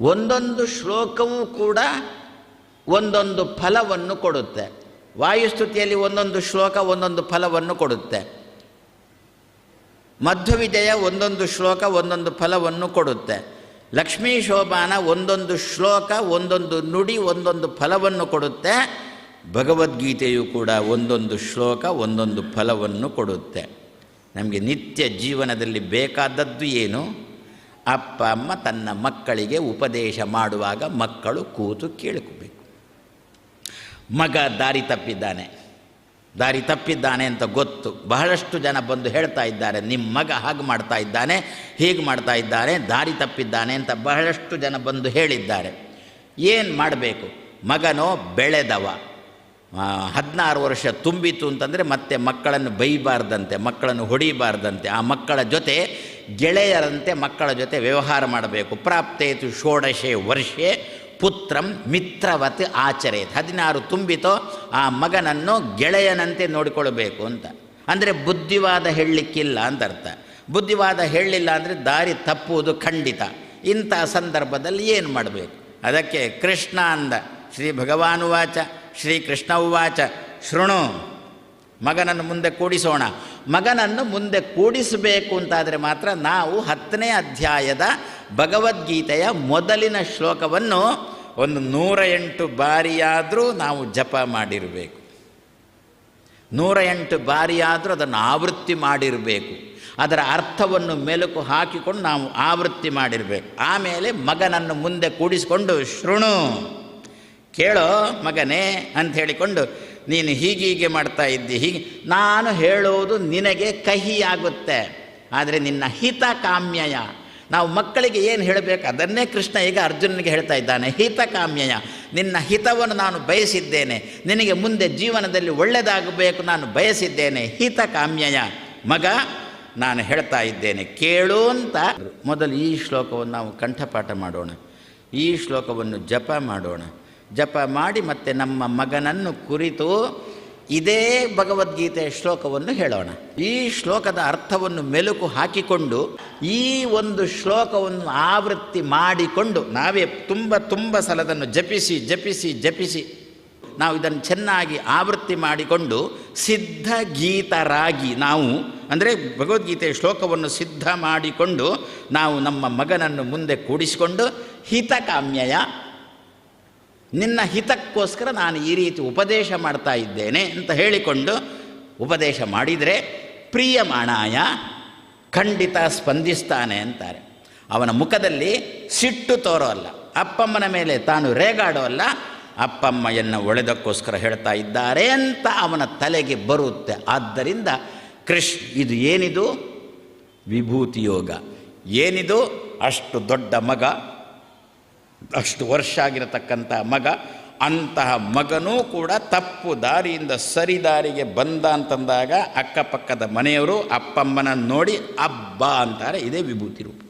ಒಂದೊಂದು ಶ್ಲೋಕವೂ ಕೂಡ ಒಂದೊಂದು ಫಲವನ್ನು ಕೊಡುತ್ತೆ. ವಾಯುಸ್ತುತಿಯಲ್ಲಿ ಒಂದೊಂದು ಶ್ಲೋಕ ಒಂದೊಂದು ಫಲವನ್ನು ಕೊಡುತ್ತೆ. ಮಧ್ವವಿಜಯ ಒಂದೊಂದು ಶ್ಲೋಕ ಒಂದೊಂದು ಫಲವನ್ನು ಕೊಡುತ್ತೆ. ಲಕ್ಷ್ಮೀ ಶೋಭಾನ ಒಂದೊಂದು ಶ್ಲೋಕ ಒಂದೊಂದು ನುಡಿ ಒಂದೊಂದು ಫಲವನ್ನು ಕೊಡುತ್ತೆ. ಭಗವದ್ಗೀತೆಯು ಕೂಡ ಒಂದೊಂದು ಶ್ಲೋಕ ಒಂದೊಂದು ಫಲವನ್ನು ಕೊಡುತ್ತೆ. ನಮಗೆ ನಿತ್ಯ ಜೀವನದಲ್ಲಿ ಬೇಕಾದದ್ದು ಏನು? ಅಪ್ಪ, ಅಮ್ಮ ತನ್ನ ಮಕ್ಕಳಿಗೆ ಉಪದೇಶ ಮಾಡುವಾಗ ಮಕ್ಕಳು ಕೂತು ಕೇಳಿಕೊಬೇಕು. ಮಗ ದಾರಿ ತಪ್ಪಿದ್ದಾನೆ. ದಾರಿ ತಪ್ಪಿದ್ದಾನೆ ಅಂತ ಗೊತ್ತು. ಬಹಳಷ್ಟು ಜನ ಬಂದು ಹೇಳ್ತಾ ಇದ್ದಾರೆ ನಿಮ್ಮ ಮಗ ಹಾಗೆ ಮಾಡ್ತಾ ಇದ್ದಾನೆ, ಹೀಗೆ ಮಾಡ್ತಾ ಇದ್ದಾನೆ, ದಾರಿ ತಪ್ಪಿದ್ದಾನೆ ಅಂತ ಬಹಳಷ್ಟು ಜನ ಬಂದು ಹೇಳಿದ್ದಾರೆ. ಏನು ಮಾಡಬೇಕು? ಮಗನೋ ಬೆಳೆದವ. ಹದಿನಾರು ವರ್ಷ ತುಂಬಿತು ಅಂತಂದರೆ ಮತ್ತೆ ಮಕ್ಕಳನ್ನು ಬೈಬಾರ್ದಂತೆ, ಮಕ್ಕಳನ್ನು ಹೊಡಿಬಾರ್ದಂತೆ. ಆ ಮಕ್ಕಳ ಜೊತೆ ಗೆಳೆಯರಂತೆ ಮಕ್ಕಳ ಜೊತೆ ವ್ಯವಹಾರ ಮಾಡಬೇಕು. ಪ್ರಾಪ್ತೇತು ಷೋಡಶೆ ವರ್ಷೆ ಪುತ್ರಂ ಮಿತ್ರವತ್ ಆಚರೇತ್. ಹದಿನಾರು ತುಂಬಿತೋ ಆ ಮಗನನ್ನು ಗೆಳೆಯನಂತೆ ನೋಡಿಕೊಳ್ಬೇಕು ಅಂತ. ಅಂದರೆ ಬುದ್ಧಿವಾದ ಹೇಳಲಿಕ್ಕಿಲ್ಲ ಅಂತ ಅರ್ಥ. ಬುದ್ಧಿವಾದ ಹೇಳಲಿಲ್ಲ ಅಂದರೆ ದಾರಿ ತಪ್ಪುವುದು ಖಂಡಿತ. ಇಂಥ ಸಂದರ್ಭದಲ್ಲಿ ಏನು ಮಾಡಬೇಕು? ಅದಕ್ಕೆ ಕೃಷ್ಣ ಅಂದ. ಶ್ರೀ ಭಗವಾನುವಾಚ ಶ್ರೀ ಕೃಷ್ಣ ಉವಾಚ, ಶೃಣು. ಮಗನನ್ನು ಮುಂದೆ ಕೂಡಿಸೋಣ. ಮಗನನ್ನು ಮುಂದೆ ಕೂಡಿಸಬೇಕು ಅಂತಾದರೆ ಮಾತ್ರ ನಾವು ಹತ್ತನೇ ಅಧ್ಯಾಯದ ಭಗವದ್ಗೀತೆಯ ಮೊದಲಿನ ಶ್ಲೋಕವನ್ನು ಒಂದು ನೂರ ಎಂಟು ಬಾರಿಯಾದರೂ ನಾವು ಜಪ ಮಾಡಿರಬೇಕು. ನೂರ ಎಂಟು ಬಾರಿಯಾದರೂ ಅದನ್ನು ಆವೃತ್ತಿ ಮಾಡಿರಬೇಕು. ಅದರ ಅರ್ಥವನ್ನು ಮೆಲುಕು ಹಾಕಿಕೊಂಡು ನಾವು ಆವೃತ್ತಿ ಮಾಡಿರಬೇಕು. ಆಮೇಲೆ ಮಗನನ್ನು ಮುಂದೆ ಕೂಡಿಸಿಕೊಂಡು, ಶೃಣು, ಕೇಳೋ ಮಗನೇ ಅಂತ ಹೇಳಿಕೊಂಡು ನೀನು ಹೀಗೀಗೆ ಮಾಡ್ತಾ ಇದ್ದಿ, ಹೀಗೆ. ನಾನು ಹೇಳೋದು ನಿನಗೆ ಕಹಿಯಾಗುತ್ತೆ. ಆದರೆ ನಿನ್ನ ಹಿತ ಕಾಮ್ಯಯ ನಾವು ಮಕ್ಕಳಿಗೆ ಏನು ಹೇಳಬೇಕು? ಅದನ್ನೇ ಕೃಷ್ಣ ಈಗ ಅರ್ಜುನನಿಗೆ ಹೇಳ್ತಾ ಇದ್ದಾನೆ. ಹಿತ ಕಾಮ್ಯಯ ನಿನ್ನ ಹಿತವನ್ನು ನಾನು ಬಯಸಿದ್ದೇನೆ. ನಿನಗೆ ಮುಂದೆ ಜೀವನದಲ್ಲಿ ಒಳ್ಳೆಯದಾಗಬೇಕು ನಾನು ಬಯಸಿದ್ದೇನೆ. ಹಿತ ಕಾಮ್ಯಯ ಮಗ, ನಾನು ಹೇಳ್ತಾ ಇದ್ದೇನೆ, ಕೇಳು ಅಂತ. ಮೊದಲು ಈ ಶ್ಲೋಕವನ್ನು ನಾವು ಕಂಠಪಾಠ ಮಾಡೋಣ. ಈ ಶ್ಲೋಕವನ್ನು ಜಪ ಮಾಡೋಣ. ಜಪ ಮಾಡಿ ಮತ್ತೆ ನಮ್ಮ ಮಗನನ್ನು ಕುರಿತು ಇದೇ ಭಗವದ್ಗೀತೆಯ ಶ್ಲೋಕವನ್ನು ಹೇಳೋಣ. ಈ ಶ್ಲೋಕದ ಅರ್ಥವನ್ನು ಮೆಲುಕು ಹಾಕಿಕೊಂಡು ಈ ಒಂದು ಶ್ಲೋಕವನ್ನು ಆವೃತ್ತಿ ಮಾಡಿಕೊಂಡು ನಾವೇ ತುಂಬ ತುಂಬ ಸಲದನ್ನು ಜಪಿಸಿ ಜಪಿಸಿ ಜಪಿಸಿ ನಾವು ಇದನ್ನು ಚೆನ್ನಾಗಿ ಆವೃತ್ತಿ ಮಾಡಿಕೊಂಡು ಸಿದ್ಧ ಗೀತರಾಗಿ ನಾವು ಅಂದರೆ ಭಗವದ್ಗೀತೆಯ ಶ್ಲೋಕವನ್ನು ಸಿದ್ಧ ಮಾಡಿಕೊಂಡು ನಾವು ನಮ್ಮ ಮಗನನ್ನು ಮುಂದೆ ಕೂಡಿಸಿಕೊಂಡು ಹಿತಕಾಮ್ಯಯ ನಿನ್ನ ಹಿತಕ್ಕೋಸ್ಕರ ನಾನು ಈ ರೀತಿ ಉಪದೇಶ ಮಾಡ್ತಾ ಇದ್ದೇನೆ ಅಂತ ಹೇಳಿಕೊಂಡು ಉಪದೇಶ ಮಾಡಿದರೆ, ಪ್ರಿಯಮಾಣಾಯ, ಖಂಡಿತ ಸ್ಪಂದಿಸ್ತಾನೆ ಅಂತಾರೆ. ಅವನ ಮುಖದಲ್ಲಿ ಸಿಟ್ಟು ತೋರೋಲ್ಲ. ಅಪ್ಪಮ್ಮನ ಮೇಲೆ ತಾನು ರೇಗಾಡೋಲ್ಲ ಅಪ್ಪಮ್ಮಯನ್ನು ಒಳೆದಕ್ಕೋಸ್ಕರ ಹೇಳ್ತಾ ಇದ್ದಾರೆ ಅಂತ ಅವನ ತಲೆಗೆ ಬರುತ್ತೆ. ಆದ್ದರಿಂದ ಕೃಷ್, ಇದು ಏನಿದು? ವಿಭೂತಿ ಯೋಗ ಏನಿದು? ಅಷ್ಟು ದೊಡ್ಡ ಮಗ ಅಷ್ಟು ವರ್ಷ ಆಗಿರತಕ್ಕಂಥ ಮಗ, ಅಂತಹ ಮಗನೂ ಕೂಡ ತಪ್ಪು ದಾರಿಯಿಂದ ಸರಿ ದಾರಿಗೆ ಬಂದ ಅಂತಂದಾಗ ಅಕ್ಕಪಕ್ಕದ ಮನೆಯವರು ಅಪ್ಪಮ್ಮನ ನೋಡಿ, ಅಬ್ಬ ಅಂತಾರೆ. ಇದೇ ವಿಭೂತಿ ರೂಪ.